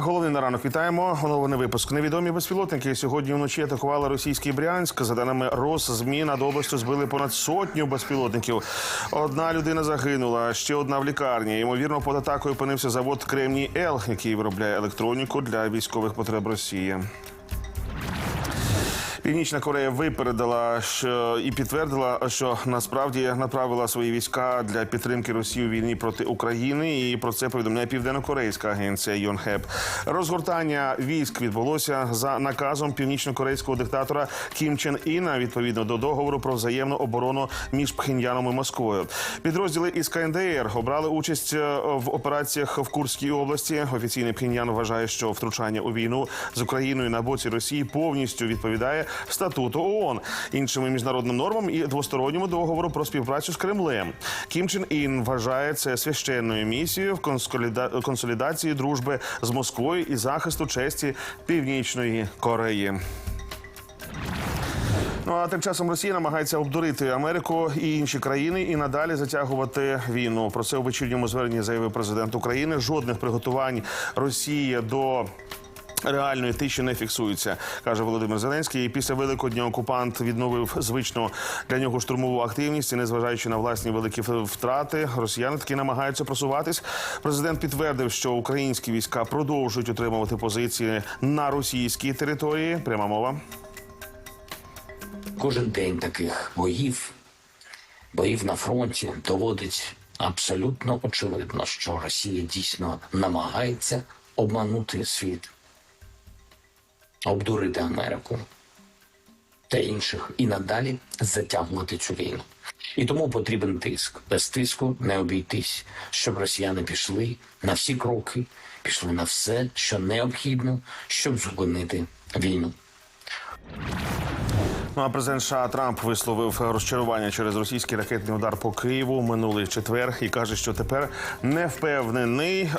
Головний на ранок вітаємо. Головний випуск. Невідомі безпілотники сьогодні вночі атакували російський Брянськ. За даними Росзмі, над областю збили понад сотню безпілотників. Одна людина загинула, ще одна в лікарні. Ймовірно, під атакою опинився завод Кремній Ел, який виробляє електроніку для військових потреб Росії. Північна Корея випередила що і підтвердила, що насправді направила свої війська для підтримки Росії у війні проти України. І про це повідомляє південно-корейська агенція Йонхеп. Розгортання військ відбулося за наказом північно-корейського диктатора Кім Чен Іна відповідно до договору про взаємну оборону між Пхеньяном і Москвою. Підрозділи із КНДР обрали участь е, в операціях в Курській області. Офіційний Пхеньян вважає, що втручання у війну з Україною на боці Росії повністю відповідає статуту ООН, іншим міжнародним нормам і двосторонньому договору про співпрацю з Кремлем. Кім Чен Ін вважає це священною місією в консоліда- консолідації дружби з Москвою і захисту честі Північної Кореї. Ну а тим часом Росія намагається обдурити Америку і інші країни і надалі затягувати війну. Про це у вечірньому зверненні заявив президент України. Жодних приготувань Росії до. Реальної тиші не фіксується, каже Володимир Зеленський. І після великого дня окупант відновив звичну для нього штурмову активність, і незважаючи на власні великі втрати, росіяни таки намагаються просуватись. Президент підтвердив, що українські війська продовжують утримувати позиції на російській території. Пряма мова. Кожен день таких боїв, боїв на фронті доводить абсолютно очевидно, що Росія дійсно намагається обманути світ, обдурити Америку та інших і надалі затягувати цю війну. І тому потрібен тиск. Без тиску не обійтись, щоб росіяни пішли на всі кроки, пішли на все, що необхідно, щоб зупинити війну. Ну а президент США Трамп висловив розчарування через російський ракетний удар по Києву минулий четвер і каже, що тепер не впевнений е,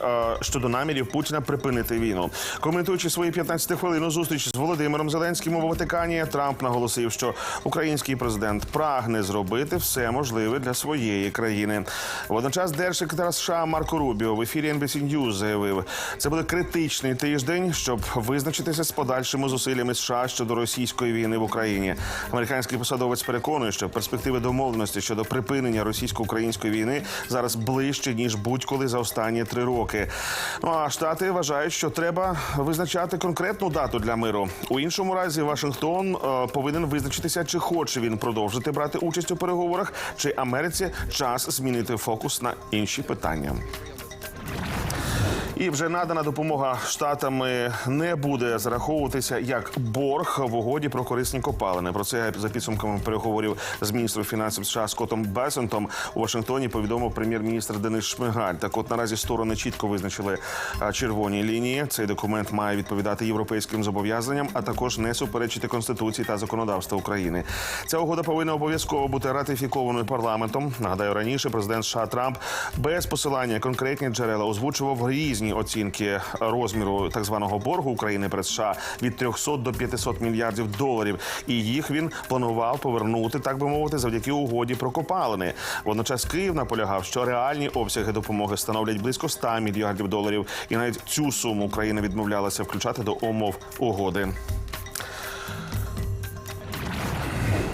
щодо намірів Путіна припинити війну. Коментуючи свою 15-хвилинну зустріч з Володимиром Зеленським у Ватикані, Трамп наголосив, що український президент прагне зробити все можливе для своєї країни. Водночас держсекретар США Марко Рубіо в ефірі NBC News заявив, це буде критичний тиждень, щоб визначитися з подальшими зусиллями США щодо російської війни в Україні. Американський посадовець переконує, що перспективи домовленості щодо припинення російсько-української війни зараз ближче ніж будь-коли за останні три роки. Ну а штати вважають, що треба визначати конкретну дату для миру. У іншому разі Вашингтон е, повинен визначитися, чи хоче він продовжити брати участь у переговорах, чи Америці час змінити фокус на інші питання. І вже надана допомога штатами не буде зараховуватися як борг в угоді про корисні копалини. Про це за підсумками переговорів з міністром фінансів США Скоттом Бесентом у Вашингтоні повідомив прем'єр-міністр Денис Шмигаль. Так, от наразі сторони чітко визначили червоні лінії. Цей документ має відповідати європейським зобов'язанням, а також не суперечити конституції та законодавства України. Ця угода повинна обов'язково бути ратифікованою парламентом. Нагадаю, раніше президент США Трамп без посилання конкретні джерела озвучував різні оцінки розміру так званого боргу України перед США від 300 до 500 мільярдів доларів. І їх він планував повернути, так би мовити, завдяки угоді про копалини. Водночас Київ наполягав, що реальні обсяги допомоги становлять близько 100 мільярдів доларів, і навіть цю суму Україна відмовлялася включати до умов угоди.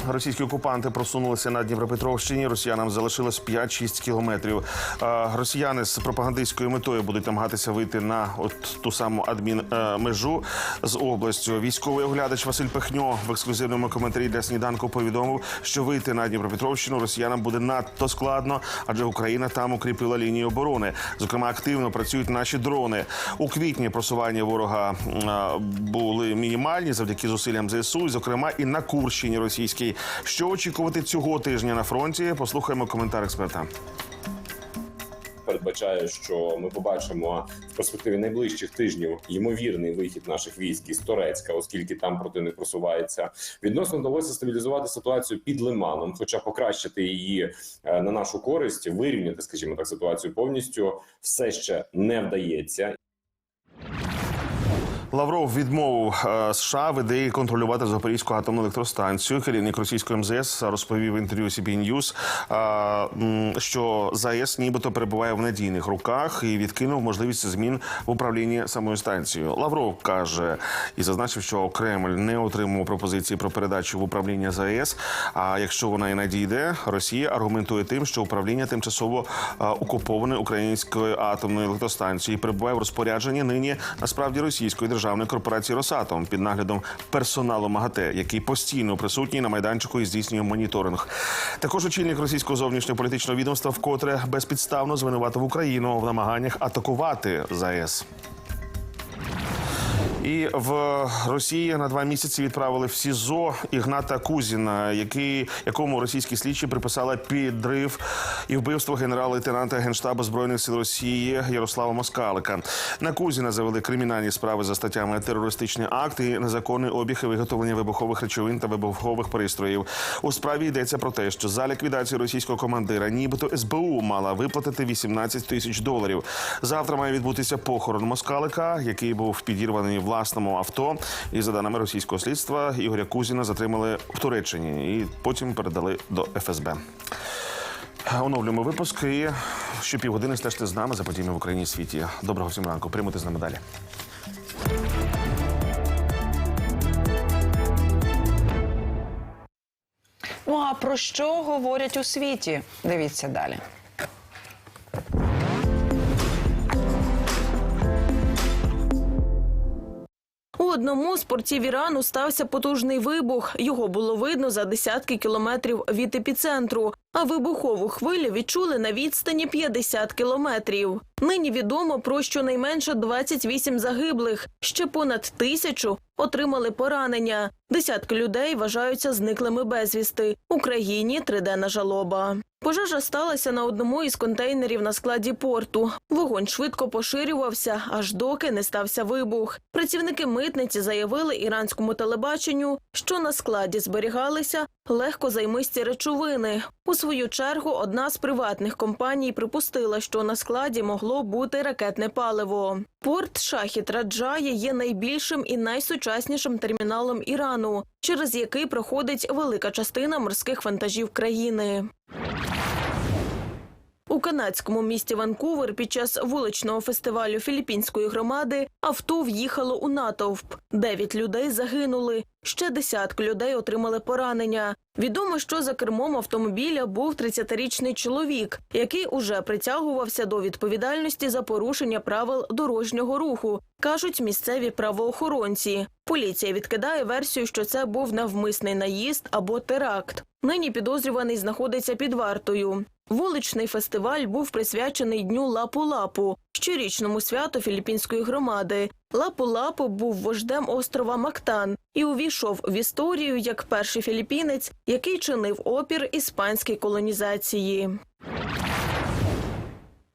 Російські окупанти просунулися на Дніпропетровщині. Росіянам залишилось 5-6 кілометрів. Е, Росіяни з пропагандистською метою будуть намагатися вийти на от ту саму адмінмежу з областю. Військовий оглядач Василь Пехньо в ексклюзивному коментарі для сніданку повідомив, що вийти на Дніпропетровщину росіянам буде надто складно, адже Україна там укріпила лінію оборони. Зокрема, активно працюють наші дрони. У квітні просування ворога е, були мінімальні завдяки зусиллям ЗСУ, і, зокрема і на Курщині російській. Що очікувати цього тижня на фронті? Послухаємо коментар експерта. передбачає, що ми побачимо в перспективі найближчих тижнів ймовірний вихід наших військ із Торецька, оскільки там противник просувається. Відносно вдалося стабілізувати ситуацію під Лиманом, хоча покращити її е, на нашу користь, вирівняти, скажімо так, ситуацію повністю все ще не вдається. Лавров відмовив е, США в ідеї контролювати Запорізьку атомну електростанцію. Керівник російської МЗС розповів інтерв'ю CB News, е, що ЗАЕС нібито перебуває в надійних руках і відкинув можливість змін в управлінні самою станцією. Лавров каже і зазначив, що Кремль не отримав пропозиції про передачу в управління ЗАЕС. А якщо вона і надійде, Росія аргументує тим, що управління тимчасово е, окуповане українською атомною електростанцією перебуває в розпорядженні нині насправді російської державної корпорації Росатом під наглядом персоналу МАГАТЕ, який постійно присутній на майданчику і здійснює моніторинг. Також очільник російського зовнішньополітичного відомства вкотре безпідставно звинуватив Україну в намаганнях атакувати ЗАЕС. І в Росії на два місяці відправили в СІЗО Ігната Кузіна, який якому російські слідчі приписали підрив і вбивство генерал-лейтенанта генштабу збройних сил Росії Ярослава Москалика. На Кузіна завели кримінальні справи за статтями терористичний акт і незаконний обіг і виготовлення вибухових речовин та вибухових пристроїв. У справі йдеться про те, що за ліквідацію російського командира, нібито СБУ мала виплатити 18 тисяч доларів. Завтра має відбутися похорон Москалика, який був підірваний в власному авто. І за даними російського слідства, Ігоря Кузіна затримали в Туреччині і потім передали до ФСБ. Оновлюємо випуск і щопівгодини стежте з нами за подіями в Україні і світі. Доброго всім ранку. Приймуйте з нами далі. Ну а про що говорять у світі? Дивіться далі. Одному з портів Ірану стався потужний вибух. Його було видно за десятки кілометрів від епіцентру. А вибухову хвилю відчули на відстані 50 кілометрів. Нині відомо про щонайменше 28 загиблих. Ще понад тисячу отримали поранення. Десятки людей вважаються зниклими безвісти. Україні триденна жалоба. Пожежа сталася на одному із контейнерів на складі порту. Вогонь швидко поширювався, аж доки не стався вибух. Працівники митниці заявили іранському телебаченню, що на складі зберігалися легкозаймисті речовини. У свою чергу, одна з приватних компаній припустила, що на складі могло бути ракетне паливо. Порт Шахіт Раджає є найбільшим і найсучаснішим терміналом Ірану, через який проходить велика частина морських вантажів країни. У канадському місті Ванкувер під час вуличного фестивалю філіппінської громади авто в'їхало у натовп. Дев'ять людей загинули. Ще десятки людей отримали поранення. Відомо, що за кермом автомобіля був 30-річний чоловік, який уже притягувався до відповідальності за порушення правил дорожнього руху, кажуть місцеві правоохоронці. Поліція відкидає версію, що це був навмисний наїзд або теракт. Нині підозрюваний знаходиться під вартою. Вуличний фестиваль був присвячений дню Лапу-Лапу, щорічному святу філіппінської громади. Лапу-Лапу був вождем острова Мактан і увійшов в історію як перший філіппінець, який чинив опір іспанській колонізації.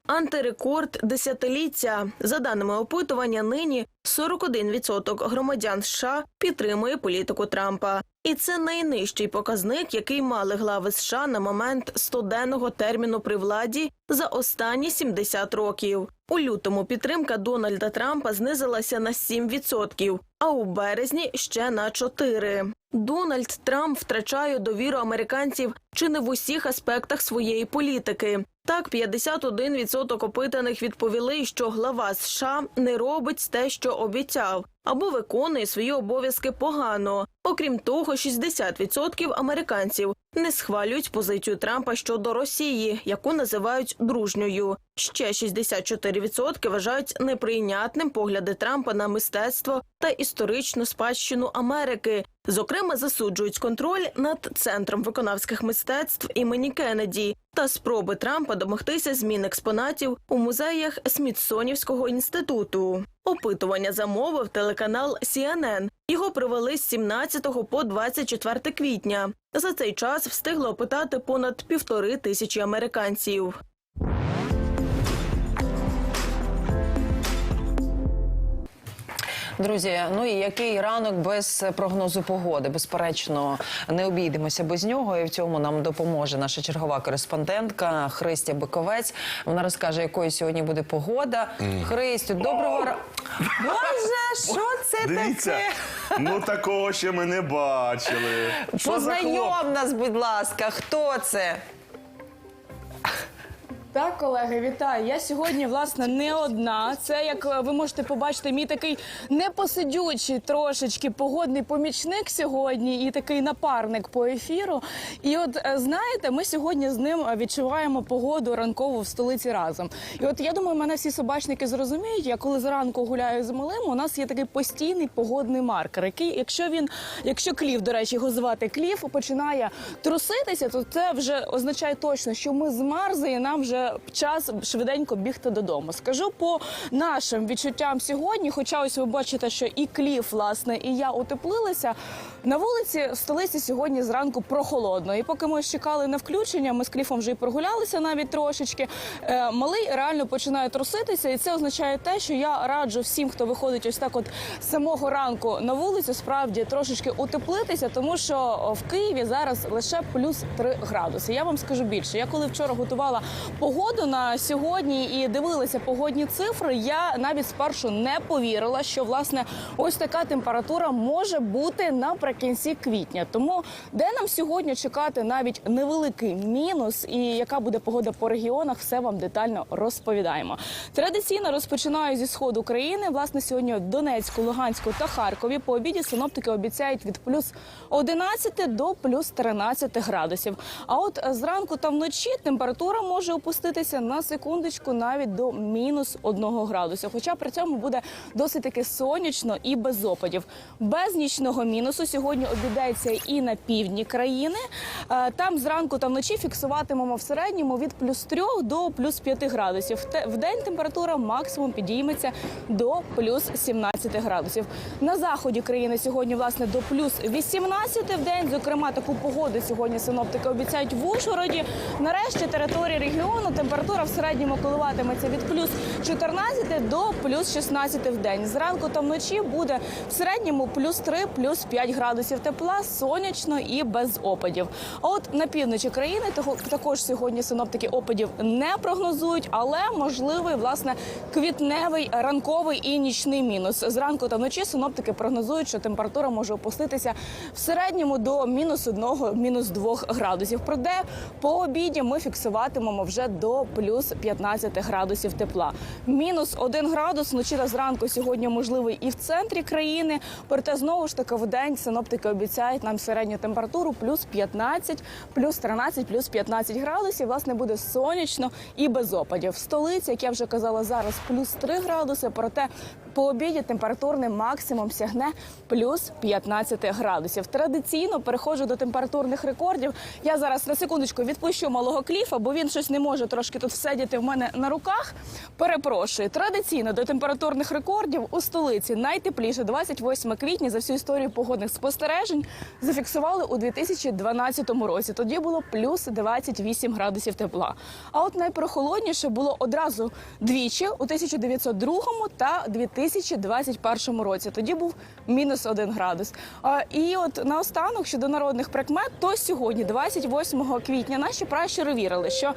Антирекорд десятиліття. За даними опитування, нині 41% громадян США підтримує політику Трампа. І це найнижчий показник, який мали глави США на момент стоденного терміну при владі за останні 70 років. У лютому підтримка Дональда Трампа знизилася на 7%, а у березні ще на 4%. Дональд Трамп втрачає довіру американців чи не в усіх аспектах своєї політики. Так, 51% опитаних відповіли, що глава США не робить те, що обіцяв, або виконує свої обов'язки погано. Окрім того, 60% американців не схвалюють позицію Трампа щодо Росії, яку називають дружньою. Ще 64% вважають неприйнятним погляди Трампа на мистецтво та історичну спадщину Америки. Зокрема, засуджують контроль над центром виконавських мистецтв імені Кеннеді та спроби Трампа домогтися змін експонатів у музеях Смітсонівського інституту. Опитування замовив телеканал CNN. Його провели з 17 по 24 квітня. За цей час встигло опитати понад півтори тисячі американців. Друзі, ну і який ранок без прогнозу погоди? Безперечно, не обійдемося без нього. І в цьому нам допоможе наша чергова кореспондентка Христя Биковець. Вона розкаже, якою сьогодні буде погода. Христю, доброго ра... Боже, що це Дивіться, таке? ну такого ще ми не бачили. Познайом нас, будь ласка, хто це? Так, колеги, вітаю. Я сьогодні власне не одна. Це як е, ви можете побачити, мій такий непосидючий трошечки погодний помічник сьогодні і такий напарник по ефіру. І от е, знаєте, ми сьогодні з ним е, відчуваємо погоду ранкову в столиці разом. І от я думаю, мене всі собачники зрозуміють. Я коли зранку гуляю з малим, у нас є такий постійний погодний маркер, який, якщо він, якщо клів, до речі, його звати клів, починає труситися, то це вже означає точно, що ми змерзли і нам вже час швиденько бігти додому. Скажу по нашим відчуттям сьогодні, хоча ось ви бачите, що і кліф, власне, і я утеплилися. На вулиці столиці сьогодні зранку прохолодно. І поки ми чекали на включення, ми з кліфом вже й прогулялися навіть трошечки. Е, малий реально починає труситися, і це означає те, що я раджу всім, хто виходить ось так, от самого ранку на вулицю, справді трошечки утеплитися, тому що в Києві зараз лише плюс 3 градуси. Я вам скажу більше. Я коли вчора готувала погоду на сьогодні і дивилася погодні цифри, я навіть спершу не повірила, що власне ось така температура може бути наприкінці квітня. Тому де нам сьогодні чекати навіть невеликий мінус, і яка буде погода по регіонах, все вам детально розповідаємо. Традиційно розпочинаю зі сходу країни. Власне, сьогодні Донецьку, Луганську та Харкові по обіді синоптики обіцяють від плюс 11 до плюс 13 градусів. А от зранку та вночі температура може опуститися на секундочку навіть до мінус 1 градуса. Хоча при цьому буде досить таки сонячно і без опадів. Без нічного мінусу сьогодні обійдеться і на півдні країни. Е, Там зранку та вночі фіксуватимемо в середньому від плюс 3 до плюс 5 градусів. В день температура максимум підійметься до плюс 17 градусів. На заході країни сьогодні власне до плюс 18 в день. Зокрема, таку погоду сьогодні синоптики обіцяють в Ужгороді. Нарешті території регіону температура в середньому коливатиметься від плюс 14 до плюс 16 в день. Зранку та вночі буде в середньому плюс 3, плюс 5 градусів тепла, сонячно і без опадів. А от на півночі країни також сьогодні синоптики опадів не прогнозують, але можливий власне квітневий ранковий і нічний мінус. Зранку та вночі синоптики прогнозують, що температура може опуститися в середньому до мінус 1, мінус 2 градусів. Проте по обіді ми фіксуватимемо вже до плюс 15 градусів тепла. Мінус 1 градус вночі та зранку сьогодні можливий і в центрі країни. Проте знову ж таки в день синоптики обіцяють нам середню температуру плюс 15, плюс 13, плюс 15 градусів. Власне буде сонячно і без опадів. В столиці, як я вже казала, зараз плюс 3 градуси. Проте по обіді температурний максимум сягне плюс 15 градусів. Традиційно переходжу до температурних рекордів. Я зараз на секундочку відпущу малого кліфа, бо він щось не може трошки тут всидіти в мене на руках. Перепрошую. Традиційно до температурних рекордів у столиці найтепліше 28 квітня за всю історію погодних спостережень зафіксували у 2012 році. Тоді було плюс 28 градусів тепла. А от найпрохолодніше було одразу двічі у 1902 та 2021 році. Тоді був мінус 1 градус. І от наостанок щодо народних прикмет, то сьогодні, 28 квітня, наші пращури вірили, що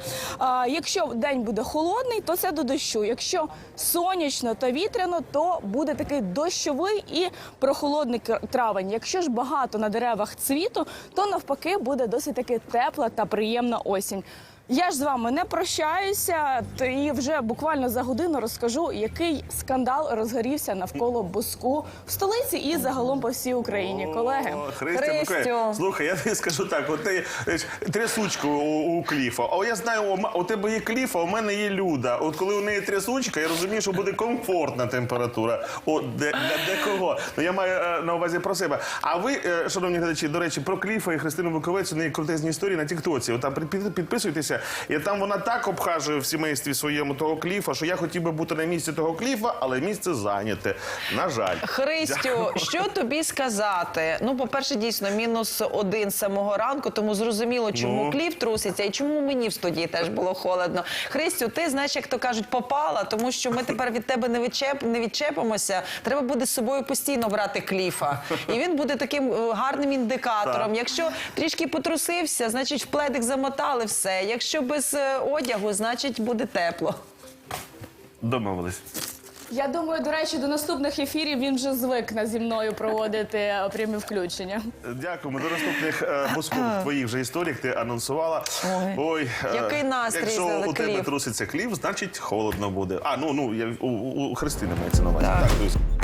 якщо день буде холодний, то це до дощу. Якщо сонячно та вітряно, то буде такий дощовий і прохолодний травень. Якщо ж багато на деревах цвіту, то навпаки буде досить таки тепла та приємна осінь. Я ж з вами не прощаюся, і вже буквально за годину розкажу, який скандал розгорівся навколо буску в столиці і загалом по всій Україні. Колеги, О, Христя Христю. Слухай, я тобі скажу так: от ти знаєш, трясучку у, у кліфа. А я знаю, у, у тебе є кліфа, у мене є люда. От коли у неї трясучка, я розумію, що буде комфортна температура. О, де, кого? Ну я маю е, на увазі про себе. А ви, е, шановні глядачі, до речі, про кліфа і Христину Буковець, у неї крутезні історії на Тіктоці. От там підписуйтеся знаєте. І там вона так обхажує в сімействі своєму того кліфа, що я хотів би бути на місці того кліфа, але місце зайняте. На жаль. Христю, що тобі сказати? Ну, по-перше, дійсно, мінус один з самого ранку, тому зрозуміло, чому Ну. клів труситься і чому мені в студії теж було холодно. Христю, ти знаєш, як то кажуть, попала, тому що ми тепер від тебе не відчеп не відчепимося. Треба буде з собою постійно брати кліфа. І він буде таким е, гарним індикатором. Так. Якщо трішки потрусився, значить в пледик замотали все. Якщо без е, одягу, значить буде тепло. Домовились. Я думаю, до речі, до наступних ефірів він вже звикне зі мною проводити е, прямі включення. Дякуємо. До наступних е, твоїх вже історіях ти анонсувала. Ой. е, Який настрій Якщо у тебе кліп. труситься кліп, значить холодно буде. А, ну, ну, я, у, у, Христини мається на увазі. Так.